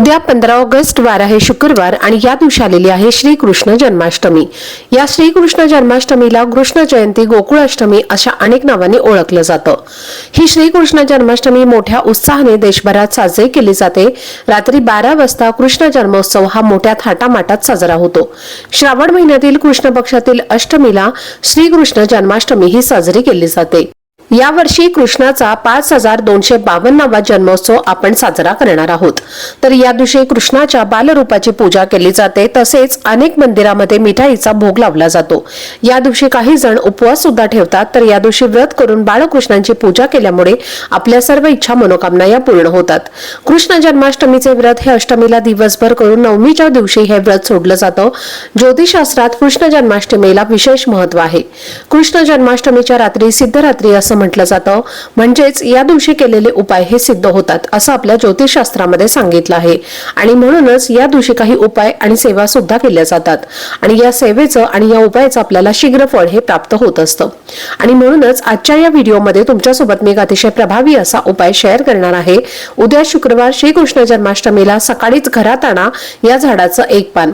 उद्या पंधरा ऑगस्ट वार आहे शुक्रवार आणि या दिवशी आलेली आहे श्रीकृष्ण जन्माष्टमी. या श्रीकृष्ण जन्माष्टमीला कृष्ण जयंती गोकुळाष्टमी अशा अनेक नावांनी ओळखलं जातं. ही श्रीकृष्ण जन्माष्टमी मोठ्या उत्साहाने देशभरात साजरी केली जाते. रात्री बारा वाजता कृष्ण जन्मोत्सव हा मोठ्या थाटामाटात साजरा होतो. श्रावण महिन्यातील कृष्ण पक्षातील अष्टमीला श्रीकृष्ण जन्माष्टमी ही साजरी केली जाते. यावर्षी कृष्णाचा पाच हजार दोनशे बावन्नावा जन्मोत्सव आपण साजरा करणार आहोत. तर या दिवशी कृष्णाच्या बालरूपाची पूजा केली जाते तसेच अनेक मंदिरामध्ये मिठाईचा भोग लावला जातो. या दिवशी काही जण उपवास सुद्धा ठेवतात तर या दिवशी व्रत करून बाळकृष्णांची पूजा केल्यामुळे आपल्या सर्व इच्छा मनोकामना या पूर्ण होतात. कृष्ण जन्माष्टमीचे व्रत हे अष्टमीला दिवसभर करून नवमीच्या दिवशी हे व्रत सोडलं जातं. ज्योतिषशास्त्रात कृष्ण जन्माष्टमीला विशेष महत्त्व आहे. कृष्ण जन्माष्टमीच्या रात्री सिद्धरात्री असं म्हटलं जातं. म्हणजेच या दिवशी केलेले उपाय हे सिद्ध होतात असं आपल्या ज्योतिषशास्त्रामध्ये सांगितलं आहे. आणि म्हणूनच या दिवशी काही उपाय आणि सेवा सुद्धा केल्या जातात. आणि या सेवेचं आणि या उपायाचं आपल्याला शीघ्र फळ हे प्राप्त होत असतं. आणि म्हणूनच आजच्या या व्हिडिओमध्ये तुमच्यासोबत मी एक अतिशय प्रभावी असा उपाय शेअर करणार आहे. उद्या शुक्रवार श्रीकृष्ण जन्माष्टमीला सकाळीच घरात आणा या झाडाचं एक पान.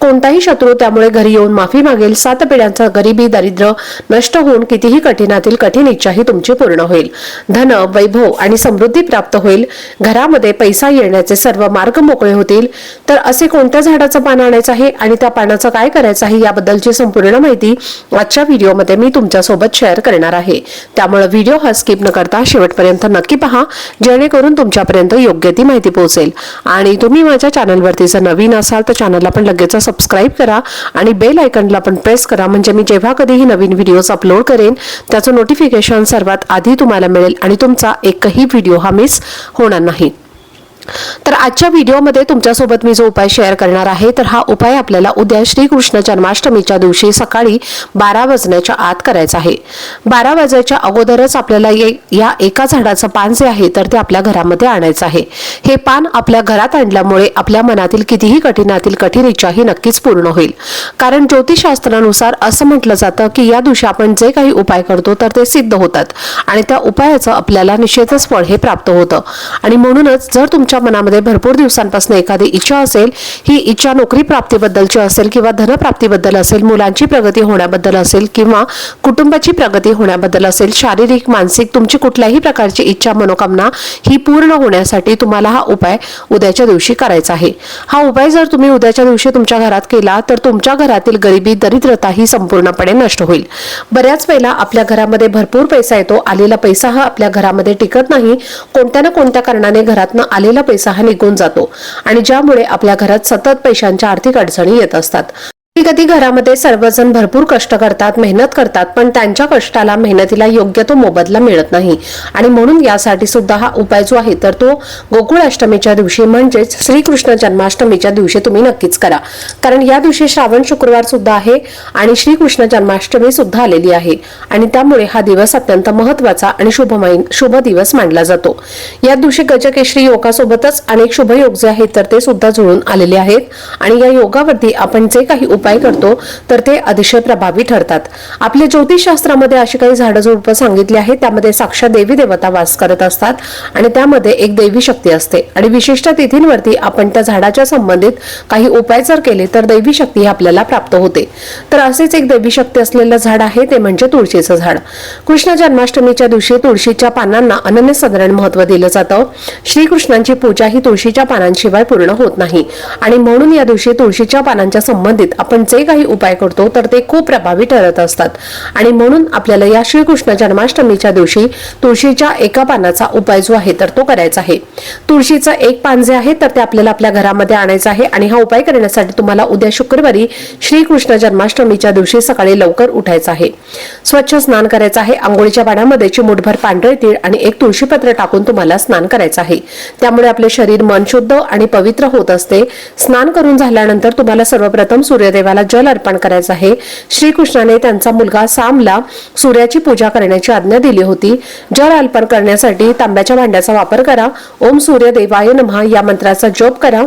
कोणताही शत्रू त्यामुळे घरी येऊन माफी मागेल. सात पिढ्यांचा गरिबी दारिद्र्य नष्ट होऊन कितीही कठीणातील कठीण इच्छाही तुमची पूर्ण होईल. धन वैभव आणि समृद्धी प्राप्त होईल. घरामध्ये पैसा येण्याचे सर्व मार्ग मोकळे होतील. तर असे कोणत्या झाडाचं पान आणायचं आहे आणि त्या पानाचं काय करायचं आहे याबद्दलची संपूर्ण माहिती आजच्या व्हिडिओमध्ये मी तुमच्यासोबत शेअर करणार आहे. त्यामुळे व्हिडिओ हा स्किप न करता शेवटपर्यंत नक्की पहा जेणेकरून तुमच्यापर्यंत योग्य ती माहिती पोहोचेल. आणि तुम्ही माझ्या चॅनलवरती जर नवीन असाल तर चॅनलला पण लगेच सबस्क्राईब करा आणि बेल आयकनला पण प्रेस करा. म्हणजे मी जेव्हा कधीही नवीन व्हिडिओज अपलोड करेन त्याचं नोटिफिकेशन सर्वात आधी तुम्हाला मिळेल आणि तुमचा एकही व्हिडिओ हा मिस होणार नाही. तर आजच्या व्हिडिओमध्ये तुमच्यासोबत मी जो उपाय शेअर करणार आहे तर हा उपाय आपल्याला उद्या श्रीकृष्ण जन्माष्टमीच्या दिवशी सकाळी बारा वाजण्याच्या आत करायचा आहे. बारा वाजायच्या अगोदरच आपल्याला ये- या एका झाडाचं पान जे आहे तर ते आपल्या घरामध्ये आणायचं आहे. हे पान आपल्या घरात आणल्यामुळे आपल्या मनातील कितीही कठीणातील कठीण इच्छा ही नक्कीच पूर्ण होईल. कारण ज्योतिषशास्त्रानुसार असं म्हटलं जातं की या दिवशी आपण जे काही उपाय करतो तर ते सिद्ध होतात. आणि त्या उपायाचं आपल्याला निश्चितच फळ हे प्राप्त होतं. आणि म्हणूनच जर तुमच्या मनामध्ये म्हणजे भरपूर दिवसांपासून एखादी इच्छा असेल ही इच्छा नोकरी प्राप्तीबद्दलची असेल किंवा धनप्राप्तीबद्दल असेल मुलांची प्रगती होण्याबद्दल असेल किंवा कुटुंबाची प्रगती होण्याबद्दल असेल शारीरिक मानसिक तुमची कुठल्याही प्रकारची इच्छा मनोकामना ही पूर्ण होण्यासाठी तुम्हाला हा उपाय उद्याच्या दिवशी करायचा आहे. हा उपाय जर तुम्ही उद्याच्या दिवशी तुमच्या घरात केला तर तुमच्या घरातील गरिबी दरिद्रता ही संपूर्णपणे नष्ट होईल. बऱ्याच वेळेला आपल्या घरामध्ये भरपूर पैसा येतो आलेला पैसा हा आपल्या घरामध्ये टिकत नाही. कोणत्या ना कोणत्या कारणाने घरातनं आलेला पैसा हा निघून जातो. आणि ज्यामुळे आपल्या घरात सतत पैशांच्या आर्थिक अडचणी येत असतात. कधी कधी घरामध्ये सर्वजण भरपूर कष्ट करतात मेहनत करतात पण त्यांच्या कष्टाला मेहनतीला योग्य तो मोबदला मिळत नाही. आणि म्हणून यासाठी सुद्धा हा उपाय जो आहे तर तो गोकुळाष्टमीच्या दिवशी म्हणजेच श्रीकृष्ण जन्माष्टमीच्या दिवशी तुम्ही नक्कीच करा. कारण या दिवशी श्रावण शुक्रवार सुद्धा आहे आणि श्रीकृष्ण जन्माष्टमी सुद्धा आलेली आहे. आणि त्यामुळे हा दिवस अत्यंत महत्त्वाचा आणि शुभ शुभ दिवस मानला जातो. या दिवशी गजकेश्री योगासोबतच अनेक शुभ योग जे आहेत तर ते सुद्धा जुळून आलेले आहेत. आणि या योगावरती आपण जे काही उपाय काय करतो तर ते अतिशय प्रभावी ठरतात. आपल्या ज्योतिषशास्त्रामध्ये अशी काही झाडं झुडपं सांगितली आहेत त्यामध्ये साक्षात देवी देवता वास करत असतात आणि त्यामध्ये एक देवी शक्ती असते. आणि विशिष्ट तिथींवरती आपण त्या झाडाच्या संबंधित काही उपाय जर केले तर दैवी शक्ती आपल्याला प्राप्त होते. तर असेच एक दैवी शक्ती असलेलं झाड आहे ते म्हणजे तुळशीचं झाड. कृष्ण जन्माष्टमीच्या दिवशी तुळशीच्या पानांना अनन्यसाधारण महत्त्व दिलं जातं. श्रीकृष्णांची पूजा ही तुळशीच्या पानांशिवाय पूर्ण होत नाही. आणि म्हणून या दिवशी तुळशीच्या पानांच्या संबंधित आपण जे काही उपाय करतो तर ते खूप प्रभावी ठरत असतात. आणि म्हणून आपल्याला या श्रीकृष्ण जन्माष्टमीच्या दिवशी तुळशीच्या एका पानाचा उपाय जो आहे तर तो करायचा आहे. तुळशीचं एक पान जे आहे तर ते आपल्याला आपल्या घरामध्ये आणायचं आहे. आणि हा उपाय करण्यासाठी तुम्हाला उद्या शुक्रवारी श्रीकृष्ण जन्माष्टमीच्या दिवशी सकाळी लवकर उठायचं आहे. स्वच्छ स्नान करायचं आहे. आंघोळीच्या पाण्यामध्ये चिमूटभर पांढरे तीळ आणि एक तुळशीपत्र टाकून तुम्हाला स्नान करायचं आहे. त्यामुळे आपले शरीर मन शुद्ध आणि पवित्र होत असते. स्नान करून झाल्यानंतर तुम्हाला सर्वप्रथम सूर्यदेव देवाला जल अर्पण करायचं आहे. श्रीकृष्णाने त्यांचा मुलगा सामला सूर्याची पूजा करण्याची आज्ञा दिली होती. जल अर्पण करण्यासाठी तांब्याच्या भांड्याचा वापर करा. ओम सूर्य देवाय नमः या मंत्राचा जप करा.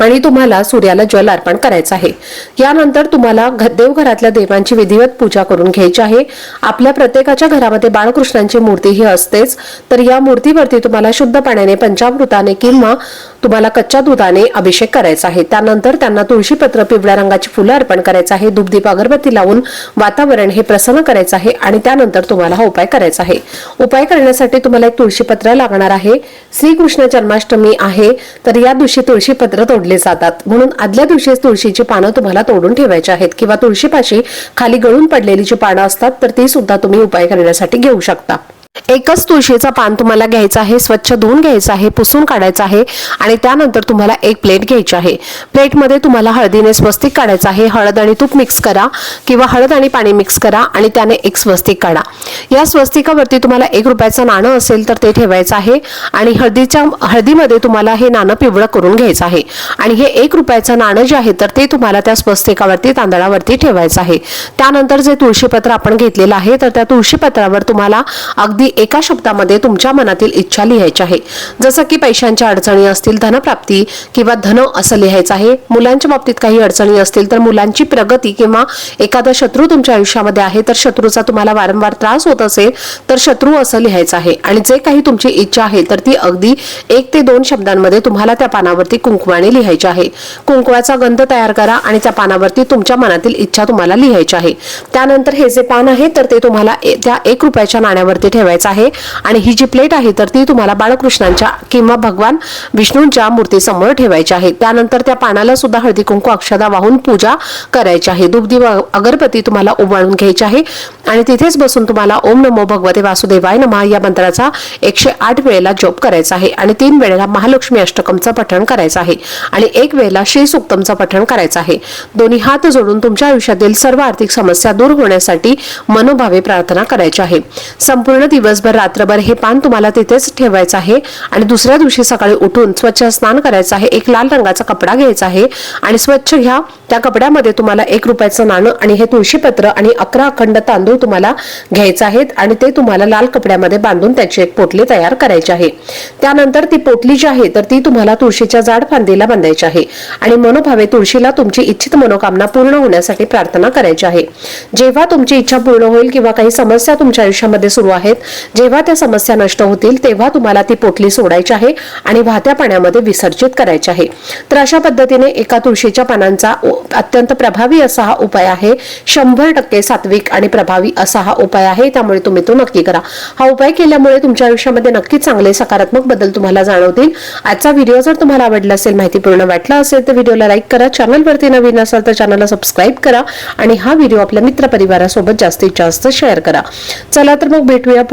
आणि तुम्हाला सूर्याला जल अर्पण करायचं आहे. यानंतर तुम्हाला देवघरातल्या देवांची विधिवत पूजा करून घ्यायची आहे. आपल्या प्रत्येकाच्या घरामध्ये बाळकृष्णांची मूर्ती ही असतेच. तर या मूर्तीवरती तुम्हाला शुद्ध पाण्याने पंचामृताने किंवा तुम्हाला कच्च्या दुधाने अभिषेक करायचा आहे. त्यानंतर त्यांना तुळशीपत्र पिवळ्या रंगाची फुलं अर्पण करायचं आहे. दुपदीप अगरबत्ती लावून वातावरण हे प्रसन्न करायचं आहे आणि त्यानंतर तुम्हाला हा उपाय करायचा आहे. उपाय करण्यासाठी तुम्हाला एक तुळशीपत्र लागणार आहे. श्रीकृष्ण जन्माष्टमी आहे. तर या दिवशी तुळशीपत्र तोडले जातात. म्हणून आदल्या दिवशी तुळशीची पानं तुम्हाला तोडून ठेवायची आहेत किंवा तुळशीपाशी खाली गळून पडलेली जी पानं असतात तर ती सुद्धा तुम्ही उपाय करण्यासाठी घेऊ शकता. एकच तुळशीचं पान तुम्हाला घ्यायचं आहे स्वच्छ धुवून घ्यायचं आहे पुसून काढायचं आहे आणि त्यानंतर तुम्हाला एक प्लेट घ्यायची आहे. प्लेटमध्ये तुम्हाला हळदीने स्वस्तिक काढायचं आहे. हळद आणि तूप मिक्स करा किंवा हळद आणि पाणी मिक्स करा आणि त्याने एक स्वस्तिक काढा. या स्वस्तिकावरती तुम्हाला एक रुपयाचं नाणं असेल तर ते ठेवायचं आहे आणि हळदीच्या हळदीमध्ये तुम्हाला हे नाणं पिवळं करून घ्यायचं आहे. आणि हे एक रुपयाचं नाणं जे आहे तर ते तुम्हाला त्या स्वस्तिकावरती तांदळावरती ठेवायचं आहे. त्यानंतर जे तुळशीपत्र आपण घेतलेलं आहे तर त्या तुळशीपत्रावर तुम्हाला अगदी एका शब्दामध्ये तुमच्या मनातील इच्छा लिहायची आहे. जसं की पैशांच्या अडचणी असतील धनप्राप्ती किंवा धन असं लिहायचं आहे. मुलांच्या बाबतीत काही अडचणी असतील तर मुलांची प्रगती किंवा एखादा शत्रू तुमच्या आयुष्यामध्ये आहे तर शत्रूचा तुम्हाला वारंवार त्रास होत असेल तर शत्रू असं लिहायचं आहे. आणि जे काही तुमची इच्छा आहे तर ती अगदी एक ते दोन शब्दांमध्ये तुम्हाला त्या पानावरती कुंकवाने लिहायची आहे. कुंकवाचा गंध तयार करा आणि त्या पानावरती तुमच्या मनातील इच्छा तुम्हाला लिहायची आहे. त्यानंतर हे जे पान आहे तर ते तुम्हाला त्या एक रुपयाच्या नाण्यावरती ठेवायचं आहे. आणि ही जी प्लेट आहे तर ती तुम्हाला बाळकृष्णांच्या किंवा भगवान विष्णूंच्या मूर्तीसमोर ठेवायची आहे. त्यानंतर त्या पानाला सुद्धा हळदी कुंकू अक्षदा वाहून पूजा करायची आहे. दुग्धी अगरबत्ती तुम्हाला उभाळून घ्यायची आहे. आणि तिथेच बसून तुम्हाला ओम नमो भगवते वासुदेवाय नमः या मंत्राचा एकशे आठ वेळेला जप करायचा आहे. आणि तीन वेळेला महालक्ष्मी अष्टकमचं पठण करायचं आहे. आणि एक वेळेला श्री सुक्तमचं पठण करायचं आहे. दोन्ही हात जोडून तुमच्या आयुष्यातील सर्व आर्थिक समस्या दूर होण्यासाठी मनोभावे प्रार्थना करायची आहे. संपूर्ण दिवसभर रात्रभर हे पान तुम्हाला तिथेच ठेवायचं आहे. आणि दुसऱ्या दिवशी सकाळी उठून स्वच्छ स्नान करायचं आहे. एक लाल रंगाचा कपडा घ्यायचा आहे. आणि स्वच्छ घ्या. त्या कपड्यामध्ये तुम्हाला एक रुपयाचं नाणं आणि हे तुळशीपत्र आणि अकरा अखंड तांदूळ तुम्हाला घ्यायचे आहेत. आणि ते तुम्हाला लाल कपड्यामध्ये बांधून त्याची एक पोटली तयार करायची आहे. त्यानंतर ती पोटली जी आहे तर ती तुम्हाला तुळशीच्या जाड फांदीला बांधायची आहे. आणि मनोभावे तुळशीला तुमची इच्छित मनोकामना पूर्ण होण्यासाठी प्रार्थना करायची आहे. जेव्हा तुमची इच्छा पूर्ण होईल किंवा काही समस्या तुमच्या आयुष्यामध्ये सुरू आहेत जेव्हा त्या समस्या नष्ट होतील तेव्हा तुम्हाला ती पोटली सोडायची आहे आणि वाहत्या पाण्यामध्ये विसर्जित करायची आहे. तर अशा पद्धतीने एका तुळशीच्या पानांचा अत्यंत प्रभावी असा हा उपाय आहे. शंभर टक्के सात्विक आणि प्रभावी असा हा उपाय आहे. त्यामुळे तुम्ही तो नक्की करा. हा उपाय केल्यामुळे तुमच्या आयुष्यामध्ये नक्कीच चांगले सकारात्मक बदल तुम्हाला जाणवतील. आजचा व्हिडिओ जर तुम्हाला आवडला असेल माहितीपूर्ण वाटला असेल तर व्हिडिओला लाईक करा. चॅनलवरती नवीन असाल तर चॅनलला सबस्क्राईब करा आणि हा व्हिडिओ आपल्या मित्रपरिवारासोबत जास्तीत जास्त शेअर करा. चला तर मग भेटूया